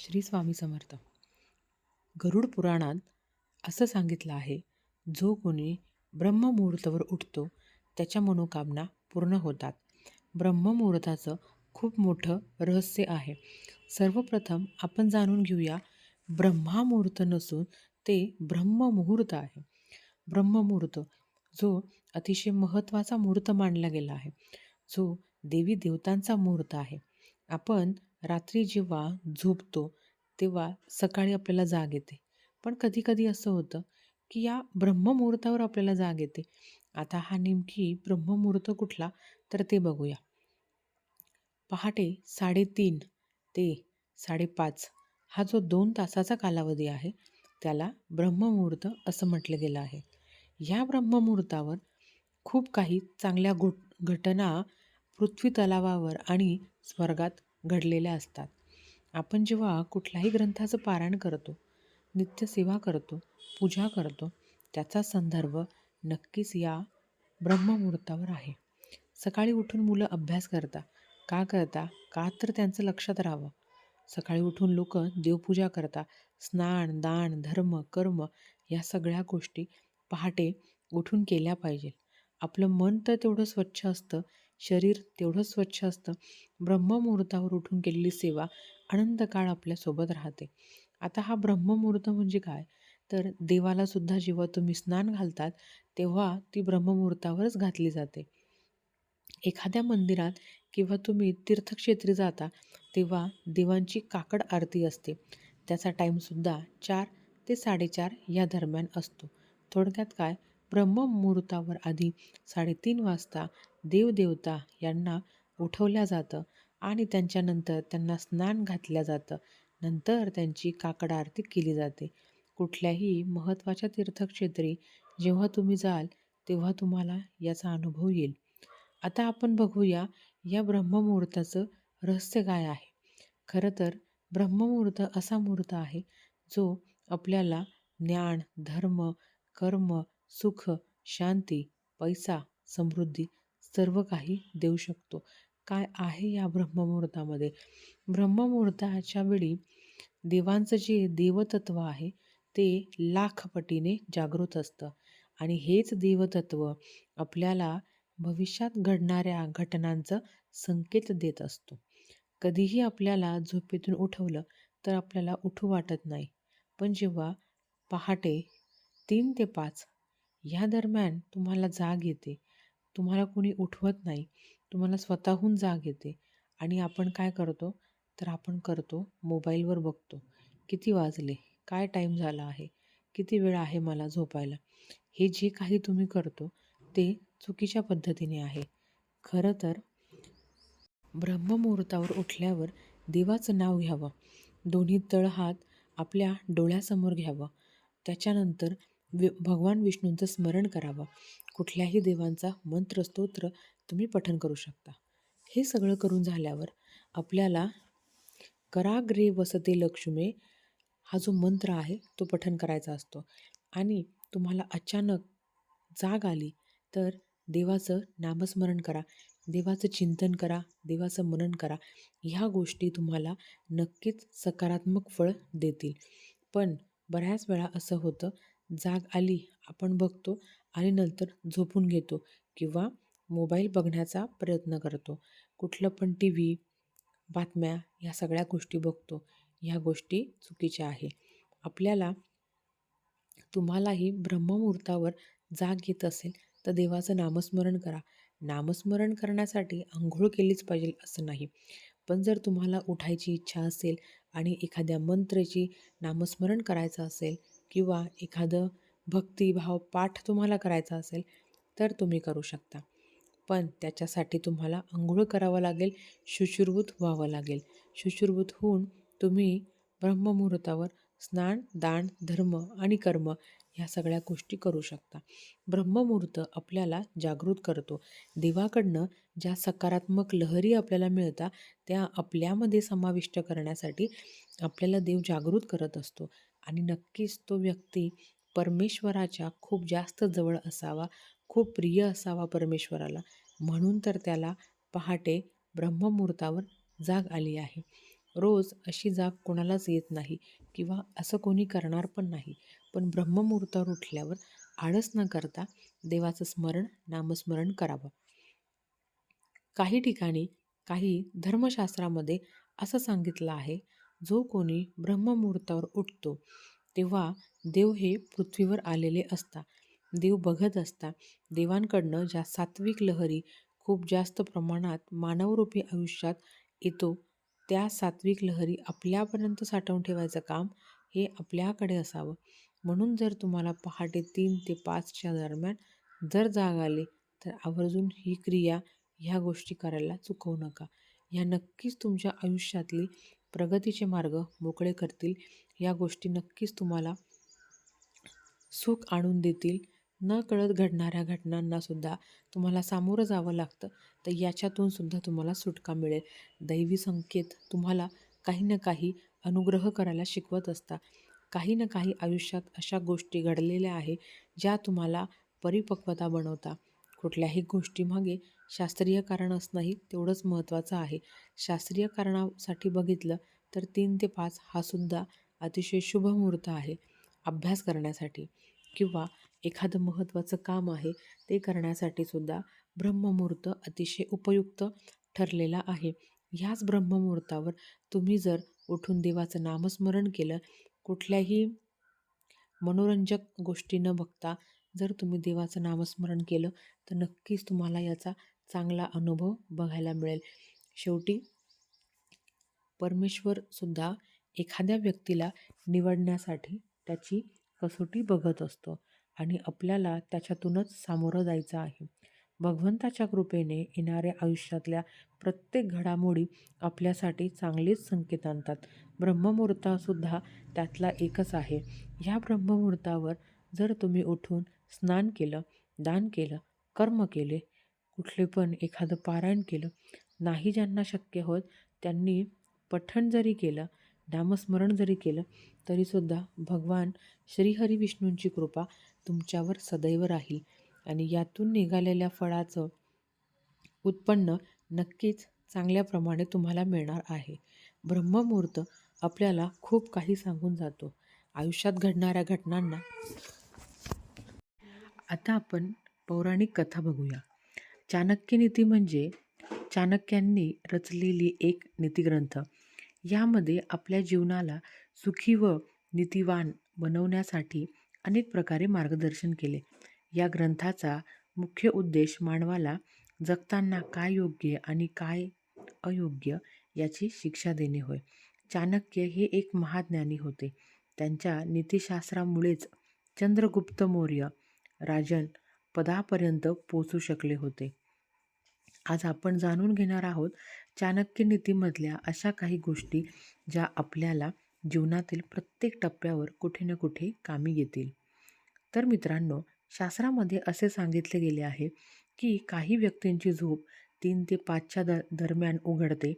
श्री स्वामी समर्थ. गरुड पुराणात असं सांगितलं आहे जो कोणी ब्रह्ममुहूर्तावर उठतो त्याच्या मनोकामना पूर्ण होतात. ब्रह्ममुहूर्ताचं खूप मोठं रहस्य आहे. सर्वप्रथम आपण जाणून घेऊया ब्रह्मामुहूर्त नसून ते ब्रह्ममुहूर्त आहे. ब्रह्ममुहूर्त जो अतिशय महत्त्वाचा मुहूर्त मानला गेला आहे जो देवी देवतांचा मुहूर्त आहे. आपण रात्री जेव्हा झोपतो तेव्हा सकाळी आपल्याला जाग येते. पण कधीकधी असं होतं की या ब्रह्ममुहूर्तावर आपल्याला जाग येते. आता हा नेमकी ब्रह्ममुहूर्त कुठला तर ते बघूया. पहाटे साडेतीन ते साडेपाच हा जो दोन तासाचा कालावधी आहे त्याला ब्रह्ममुहूर्त असं म्हटलं गेलं आहे. ह्या ब्रह्ममुहूर्तावर खूप काही चांगल्या गो घटना पृथ्वी तलावावर आणि स्वर्गात घडलेल्या असतात. आपण जेव्हा कुठल्याही ग्रंथाचं पारायण करतो नित्यसेवा करतो पूजा करतो त्याचा संदर्भ नक्कीच या ब्रह्ममुहूर्तावर आहे. सकाळी उठून मुलं अभ्यास करता. का करता? का तर त्यांचं लक्षात राहावं. सकाळी उठून लोक देवपूजा करता. स्नान दान धर्म कर्म या सगळ्या गोष्टी पहाटे उठून केल्या पाहिजे आपलं मन तर तेवढं स्वच्छ असतं शरीर तेवढं स्वच्छ असतं. ब्रह्ममुहूर्तावर उठून केलेली सेवा अनंत काळ आपल्यासोबत राहते. आता हा ब्रह्ममुहूर्त म्हणजे काय? तर देवाला सुद्धा जेव्हा तुम्ही स्नान घालतात तेव्हा ती ब्रह्ममुहूर्तावरच घातली जाते. एखाद्या मंदिरात किंवा तुम्ही तीर्थक्षेत्री जाता तेव्हा देवांची काकड आरती असते. त्याचा टाईमसुद्धा चार ते साडेचार या दरम्यान असतो. थोडक्यात काय? ब्रह्ममुहूर्तावर आधी साडेतीन वाजता देवदेवता यांना उठवल्या जातं आणि त्यांच्यानंतर त्यांना स्नान घातल्या जातं. नंतर त्यांची काकड आरती केली जाते. कुठल्याही महत्त्वाच्या तीर्थक्षेत्री जेव्हा तुम्ही जाल तेव्हा तुम्हाला याचा अनुभव येईल. आता आपण बघूया या ब्रह्ममुहूर्ताचं रहस्य काय आहे. खरं तर ब्रह्ममुहूर्त असा मुहूर्त आहे जो आपल्याला ज्ञान धर्म कर्म सुख शांती पैसा समृद्धी सर्व काही देऊ शकतो. काय आहे या ब्रह्ममुहूर्तामध्ये? ब्रह्ममुहूर्ताच्या वेळी देवांचं जे देवतत्व आहे ते लाखपटीने जागृत असतं. आणि हेच देवतत्व आपल्याला भविष्यात घडणाऱ्या घटनांचं संकेत देत असतो. कधीही आपल्याला झोपेतून उठवलं तर आपल्याला उठू वाटत नाही. पण जेव्हा पहाटे तीन ते पाच ह्या दरम्यान तुम्हाला जाग येते. तुम्हाला कोणी उठवत नाही. तुम्हाला स्वतःहून जाग येते. आणि आपण काय करतो? तर आपण करतो मोबाईलवर बघतो. किती वाजले? काय टाईम झाला आहे? किती वेळ आहे मला झोपायला? हे जे काही तुम्ही करतो ते चुकीच्या पद्धतीने आहे. खरं तर ब्रह्ममुहूर्तावर उठल्यावर देवाचं नाव घ्यावं. दोन्ही तळहात आपल्या डोळ्यासमोर घ्यावं. त्याच्यानंतर वि भगवान विष्णूंचं स्मरण करावं. कुठल्याही देवांचा मंत्र स्तोत्र तुम्ही पठन करू शकता. हे सगळं करून झाल्यावर आपल्याला कराग्रे वसते लक्ष्मे हा जो मंत्र आहे तो पठन करायचा असतो. आणि तुम्हाला अचानक जाग आली तर देवाचं नामस्मरण करा देवाचं चिंतन करा देवाचं मनन करा. ह्या गोष्टी तुम्हाला नक्कीच सकारात्मक फळ देतील. पण बऱ्याच वेळा असं होतं जाग आली आपण बघतो आणि नंतर झोपून घेतो किंवा मोबाईल बघण्याचा प्रयत्न करतो. कुठलं पण टी व्ही बातम्या ह्या सगळ्या गोष्टी बघतो. ह्या गोष्टी चुकीच्या आहे. आपल्याला तुम्हालाही ब्रह्ममुहूर्तावर जाग येत असेल तर देवाचं नामस्मरण करा. नामस्मरण करण्यासाठी आंघोळ केलीच पाहिजे असं नाही. पण जर तुम्हाला उठायची इच्छा असेल आणि एखाद्या मंत्राची नामस्मरण करायचं असेल किंवा एखादं भक्तिभाव पाठ तुम्हाला करायचा असेल तर तुम्ही करू शकता. पण त्याच्यासाठी तुम्हाला आंघोळ करावं लागेल शुश्रुत व्हावं लागेल. शुश्रुभूत होऊन तुम्ही ब्रह्ममुहूर्तावर स्नान दान धर्म आणि कर्म ह्या सगळ्या गोष्टी करू शकता. ब्रह्ममुहूर्त आपल्याला जागृत करतो. देवाकडनं ज्या सकारात्मक लहरी आपल्याला मिळतात त्या आपल्यामध्ये समाविष्ट करण्यासाठी आपल्याला देव जागृत करत असतो. आणि नक्कीच तो व्यक्ती परमेश्वराच्या खूप जास्त जवळ असावा खूप प्रिय असावा परमेश्वराला. म्हणून तर त्याला पहाटे ब्रह्ममुहूर्तावर जाग आली आहे. रोज अशी जाग कोणालाच येत नाही किंवा असं कोणी करणार पण नाही. पण ब्रह्ममुहूर्तावर उठल्यावर आळस न करता देवाचं स्मरण नामस्मरण करावं. काही ठिकाणी काही धर्मशास्त्रामध्ये असं सांगितलं आहे जो कोणी ब्रह्ममुहूर्तावर उठतो तेव्हा देव हे पृथ्वीवर आलेले असता देव बघत असता देवांकडनं ज्या सात्विक लहरी खूप जास्त प्रमाणात मानवरूपी आयुष्यात येतो त्या सात्विक लहरी आपल्यापर्यंत साठवून ठेवायचं काम हे आपल्याकडे असावं. म्हणून जर तुम्हाला पहाटे तीन ते पाचच्या दरम्यान जर जाग आली तर आवर्जून ही क्रिया ह्या गोष्टी करायला चुकवू नका. ह्या नक्कीच तुमच्या आयुष्यातली प्रगतीचे मार्ग मोकळे करतील या गोष्टी नक्कीच तुम्हाला सुख आणून देतील. न कळत घडणाऱ्या घटनांना सुद्धा तुम्हाला सामोरं जावं लागतं तर याच्यातून सुद्धा तुम्हाला सुटका मिळेल. दैवी संकेत तुम्हाला काही ना काही अनुग्रह करायला शिकवत असता काही ना काही आयुष्यात अशा गोष्टी घडलेल्या आहे ज्या तुम्हाला परिपक्वता बनवता कुठल्याही गोष्टीमागे शास्त्रीय कारण असणंही तेवढंच महत्त्वाचं आहे. शास्त्रीय कारणासाठी बघितलं तर तीन ते पाच हा सुद्धा अतिशय शुभ मुहूर्त आहे. अभ्यास करण्यासाठी किंवा एखादं महत्त्वाचं काम आहे ते करण्यासाठी सुद्धा ब्रह्ममुहूर्त अतिशय उपयुक्त ठरलेला आहे. ह्याच ब्रह्ममुहूर्तावर तुम्ही जर उठून देवाचं नामस्मरण केलं कुठल्याही मनोरंजक गोष्टी न बघता जर तुम्ही देवाचं नामस्मरण केलं तर नक्कीच तुम्हाला याचा चांगला अनुभव बघायला मिळेल. शेवटी परमेश्वरसुद्धा एखाद्या व्यक्तीला निवडण्यासाठी त्याची कसोटी बघत असतो आणि आपल्याला त्याच्यातूनच सामोरं जायचं आहे. भगवंताच्या कृपेने येणाऱ्या आयुष्यातल्या प्रत्येक घडामोडी आपल्यासाठी चांगलेच संकेत आणतात. ब्रह्ममुहूर्तसुद्धा त्यातला एकच आहे. ह्या ब्रह्ममुहूर्तावर जर तुम्ही उठून स्नान केलं दान केलं कर्म केले कुठले पण एखादं पारायण केलं नाही ज्यांना शक्य होत त्यांनी पठण जरी केलं नामस्मरण जरी केलं तरीसुद्धा भगवान श्रीहरी विष्णूंची कृपा तुमच्यावर सदैव राहील आणि यातून निघालेल्या फळाचं उत्पन्न नक्कीच चांगल्या प्रमाणे तुम्हाला मिळणार आहे. ब्रह्ममुहूर्त आपल्याला खूप काही सांगून जातो. आयुष्यात घडणाऱ्या घटनांना आता आपण पौराणिक कथा बघूया. चाणक्य नीती म्हणजे चाणक्यांनी रचलेली एक नीतिग्रंथ. यामध्ये आपल्या जीवनाला सुखी व नीतिवान बनवण्यासाठी अनेक प्रकारे मार्गदर्शन केले. या ग्रंथाचा मुख्य उद्देश मानवाला जगताना काय योग्य आणि काय अयोग्य याची शिक्षा देणे होय. चाणक्य हे एक महाज्ञानी होते. त्यांच्या नीतिशास्त्रामुळेच चंद्रगुप्त मौर्य राजन पदापर्यंत पोचू शकले होते. आज आपण जाणून घेणार आहोत चाणक्य नीतीमधल्या अशा काही गोष्टी ज्या आपल्याला जीवनातील प्रत्येक टप्प्यावर कुठे ना कुठे कामी येतील. तर मित्रांनो शास्त्रामध्ये असे सांगितले गेले आहे की काही व्यक्तींची झोप तीन ते पाचच्या द दरम्यान उघडते.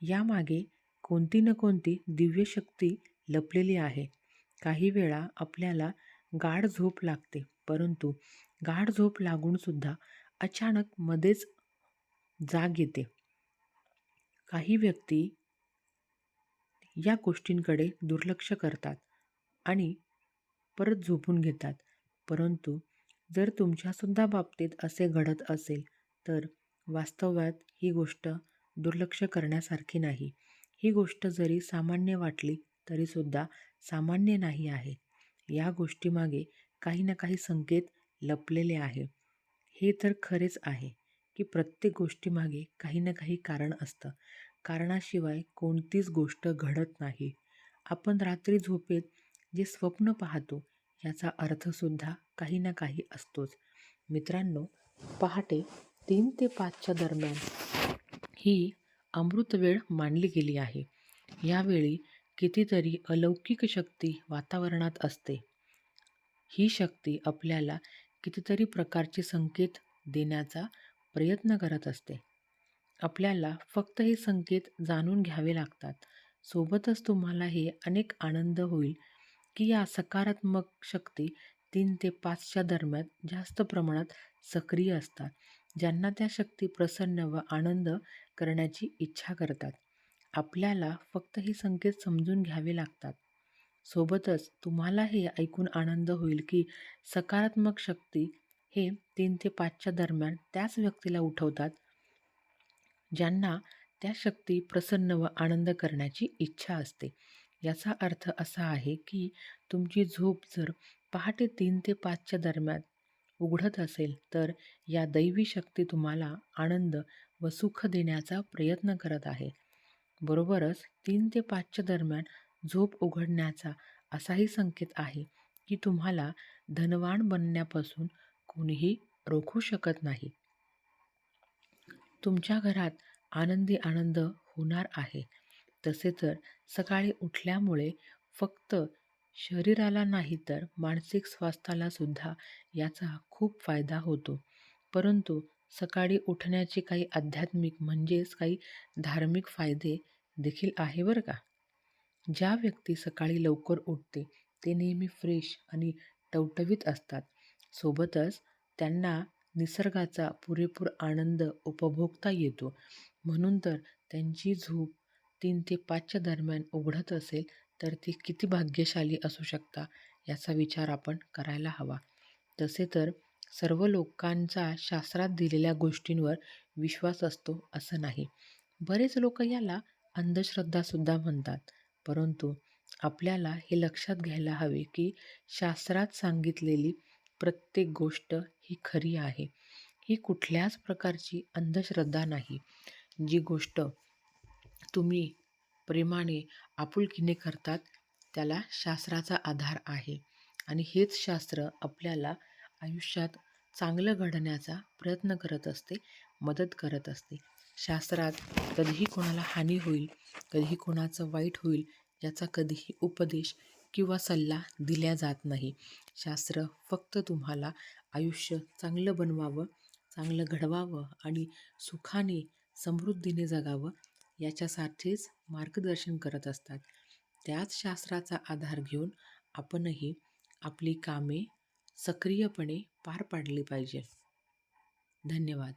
यामागे कोणती ना कोणती दिव्य शक्ती लपलेली आहे. काही वेळा आपल्याला गाढ झोप लागते. परंतु गाढ झोप लागूनसुद्धा अचानक मध्येच जाग येते. काही व्यक्ती या गोष्टींकडे दुर्लक्ष करतात आणि परत झोपून घेतात. परंतु जर तुमच्यासुद्धा बाबतीत असे घडत असेल तर वास्तवात ही गोष्ट दुर्लक्ष करण्यासारखी नाही. ही गोष्ट जरी सामान्य वाटली तरीसुद्धा सामान्य नाही आहे. या गोष्टीमागे काही ना काही संकेत लपलेले आहे हे तर खरेच आहे की प्रत्येक गोष्टीमागे काही ना काही कारण असतं. कारणाशिवाय कोणतीच गोष्ट घडत नाही. आपण रात्री झोपेत जे स्वप्न पाहतो याचा अर्थसुद्धा काही ना काही असतोच. मित्रांनो पहाटे तीन ते पाचच्या दरम्यान ही अमृत वेळ मानली गेली आहे. यावेळी कितीतरी अलौकिक शक्ती वातावरणात असते. ही शक्ती आपल्याला कितीतरी प्रकारचे संकेत देण्याचा प्रयत्न करत असते. आपल्याला फक्त हे संकेत जाणून घ्यावे लागतात. सोबतच तुम्हाला हे अनेक आनंद होईल की या सकारात्मक शक्ती तीन ते पाचच्या दरम्यान जास्त प्रमाणात सक्रिय असतात ज्यांना त्या शक्ती प्रसन्न व आनंद करण्याची इच्छा करतात. आपल्याला फक्त हे संकेत समजून घ्यावे लागतात. सोबतच तुम्हाला हे ऐकून आनंद होईल की सकारात्मक शक्ती हे तीन ते पाचच्या दरम्यान त्याच व्यक्तीला उठवतात ज्यांना त्या शक्ती प्रसन्न व आनंद करण्याची इच्छा असते. याचा अर्थ असा आहे की तुमची झोप जर पहाटे तीन ते पाचच्या दरम्यान उघडत असेल तर या दैवी शक्ती तुम्हाला आनंद व सुख देण्याचा प्रयत्न करत आहे. बरोबरच तीन ते पाचच्या दरम्यान झोप उघडण्याचा असाही संकेत आहे की तुम्हाला धनवान बनण्यापासून कोणीही रोखू शकत नाही. तुमच्या घरात आनंदी आनंद होणार आहे. तसे तर सकाळी उठल्यामुळे फक्त शरीराला नाही तर मानसिक स्वास्थ्याला सुद्धा याचा खूप फायदा होतो. परंतु सकाळी उठण्याचे काही आध्यात्मिक म्हणजेच काही धार्मिक फायदे देखील आहे बरं का? ज्या व्यक्ती सकाळी लवकर उठते ते नेहमी फ्रेश आणि टवटवीत असतात. सोबतच त्यांना निसर्गाचा पुरेपूर आनंद उपभोगता येतो. म्हणून तर त्यांची झोप तीन ते पाचच्या दरम्यान उघडत असेल तर ती किती भाग्यशाली असू शकता याचा विचार आपण करायला हवा. तसे तर सर्व लोकांचा शास्त्रात दिलेल्या गोष्टींवर विश्वास असतो असं नाही. बरेच लोक याला अंधश्रद्धासुद्धा म्हणतात. परंतु आपल्याला हे लक्षात घ्यायला हवे की शास्त्रात सांगितलेली प्रत्येक गोष्ट ही खरी आहे. ही कुठल्याच प्रकारची अंधश्रद्धा नाही. जी गोष्ट तुम्ही प्रेमाने आपुलकीने करतात त्याला शास्त्राचा आधार आहे. आणि हेच शास्त्र आपल्याला आयुष्यात चांगलं घडण्याचा प्रयत्न करत असते मदत करत असते. शास्त्रात कधीही कोणाला हानी होईल कधीही कोणाचं वाईट होईल याचा कधीही उपदेश किंवा सल्ला दिल्या जात नाही. शास्त्र फक्त तुम्हाला आयुष्य चांगलं बनवावं चांगलं घडवावं आणि सुखाने समृद्धीने जगावं याच्यासाठीच मार्गदर्शन करत असतात. त्याच शास्त्राचा आधार घेऊन आपणही आपली कामे सक्रियपणे पार पाडली पाहिजे. धन्यवाद.